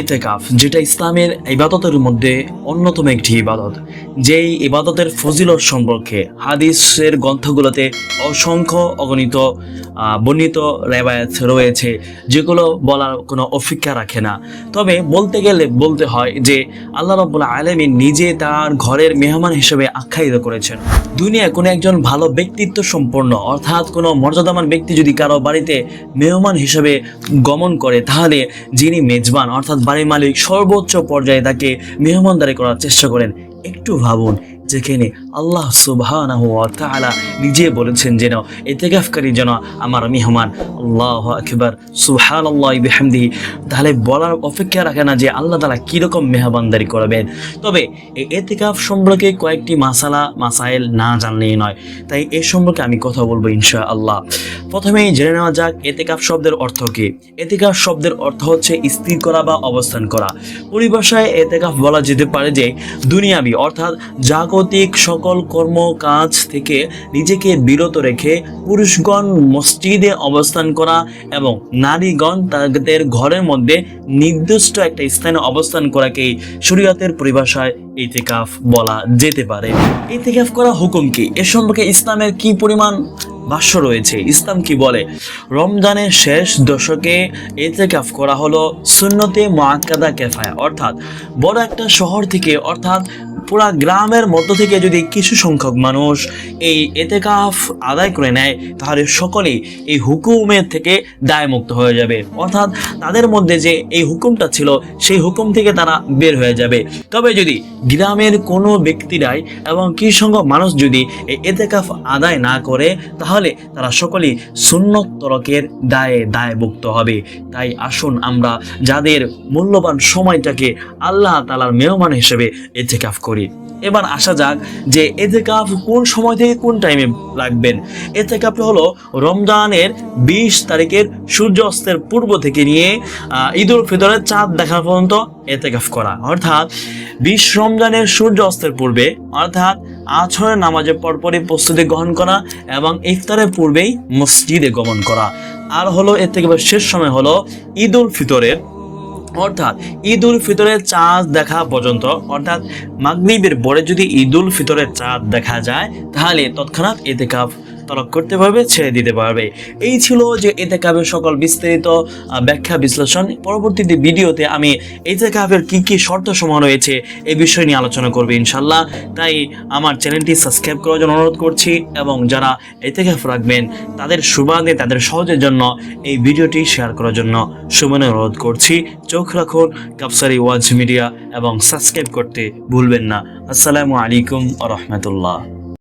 এতেকাফ, যেটা ইসলামের ইবাদতের মধ্যে অন্যতম একটি ইবাদত, যেই ইবাদতের ফজিলত সম্পর্কে হাদিসের গ্রন্থগুলোতে অসংখ্য অগণিত বর্ণিত রেবায়াত রয়েছে, যেগুলো বলার কোনো অপেক্ষা রাখে না। তবে বলতে গেলে, বলতে হয় যে আল্লাহ রব্বুল্লাহ আলমী নিজে তার ঘরের মেহমান হিসেবে আখ্যায়িত করেছেন। দুনিয়া কোনো একজন ভালো ব্যক্তিত্ব সম্পন্ন, অর্থাৎ কোনো মর্যাদামান ব্যক্তি যদি কারও বাড়িতে মেহমান হিসেবে গমন করে, তাহলে যিনি মেজবান, অর্থাৎ বাড়ির মালিক সর্বোচ্চ পর্যায়ে তাকে মেহমানদারি করার চেষ্টা করেন। একটু ভাবুন যেখানে আল্লাহ তাআলা নিজে বলেছেন যেন ইতিকাফকারী যেন আমার মেহমান। আল্লাহ আকবার, সুবহানাল্লাহ বিহামদিহি তাহলে বলার অপেক্ষা রাখে না যে আল্লাহ তাআলা কীরকম মেহমানদারি করবেন। তবে এই এতেকাফ সম্পর্কে কয়েকটি মাসালা, মাসাইল না জানলেই নয়। তাই এ সম্পর্কে আমি কথা বলব ইনশা আল্লাহ প্রথমেই জেনে নেওয়া যাক এতেকাফ শব্দের অর্থ কি। এতেকাফ শব্দের অর্থ হচ্ছে স্থির করা বা অবস্থান করা। পরিভাষায় এতেকাফ বলা যেতে পারে যে, দুনিয়াবি, অর্থাৎ জাগতিক সকল কর্ম কাজ থেকে নিজেকে বিরত রেখে পুরুষগণ মসজিদে অবস্থান করা এবং নারীগণ তাদের ঘরের মধ্যে নির্দিষ্ট একটা স্থানে অবস্থান করাকেই শরীয়তের পরিভাষায় ইতিকাফ বলা যেতে পারে। ইতিকাফ করা হুকুম কি? এ সম্পর্কে ইসলামের কি পরিমাণ ভাষ্য রয়েছে? ইসলাম কি বলে? রমজানের শেষ দশকে এতেকাফ করা হলো সুন্নতে মোয়াক্কাদা কেফায়া, অর্থাৎ বড় একটা শহর থেকে, অর্থাৎ পুরা গ্রামের মধ্য থেকে যদি কিছু সংখ্যক মানুষ এই এতেকাফ আদায় করে নেয়, তাহলে সকলেই এই হুকুমের থেকে দায়মুক্ত হয়ে যাবে। অর্থাৎ তাদের মধ্যে যে এই হুকুমটা ছিল, সেই হুকুম থেকে তারা বের হয়ে যাবে। তবে যদি গ্রামের কোনো ব্যক্তিরাই এবং কিছু সংখ্যক মানুষ যদি এই এতেকাফ আদায় না করে, তাহলে তারা সকলেই সুন্নত তরকের দায়ে দায়ভুক্ত হবে। তাই আসুন আমরা যাদের মূল্যবান সময়টাকে আল্লাহ তালার মেহমান হিসেবে এতেকাফ করি। এবার আসা যাক যে এতেকাফ কোন সময় থেকে কোন টাইমে রাখবেন এতেকাফ হলো রমজানের বিশ তারিখের সূর্য অস্তের পূর্ব থেকে নিয়ে আহ, ঈদ উল ফিতরের চাঁদ দেখা পর্যন্ত এতেকাফ করা। অর্থাৎ বিশ রমজানের সূর্য অস্তের পূর্বে অর্থাৎ আছরের নামাজের পরপরই প্রস্তুতি গ্রহণ করা এবং ইফতারের পূর্বেই মসজিদে গমন করা। আর হলো এর থেকে শেষ সময় হলো ঈদ উল ফিতরের অর্থাৎ ঈদ উল ফিতরের চাঁদ দেখা পর্যন্ত, অর্থাৎ মাগরিবের পরে যদি ঈদ উল ফিতরের চাঁদ দেখা যায়, তাহলে তৎক্ষণাৎ এতে কাপ তলব করতে পারবে, ছেড়ে দিতে পারবে। এই ছিল যে এতে কাপের সকল বিস্তারিত ব্যাখ্যা, বিশ্লেষণ। পরবর্তীতে ভিডিওতে আমি এতে কাপের কী কী শর্ত সময় রয়েছে এই বিষয় নিয়ে আলোচনা করবে ইনশাল্লাহ। তাই আমার চ্যানেলটি সাবস্ক্রাইব করার জন্য অনুরোধ করছি এবং যারা এতে কাপ রাখবেন, তাদের সুবাদে, তাদের সহজের জন্য এই ভিডিওটি শেয়ার করার জন্য সুমনে অনুরোধ করছি। চোখ রাখুন, কাপসারি ওয়াজ মিডিয়া এবং সাবস্ক্রাইব করতে ভুলবেন না। আসসালামু আলাইকুম আ রহমতুল্লাহ।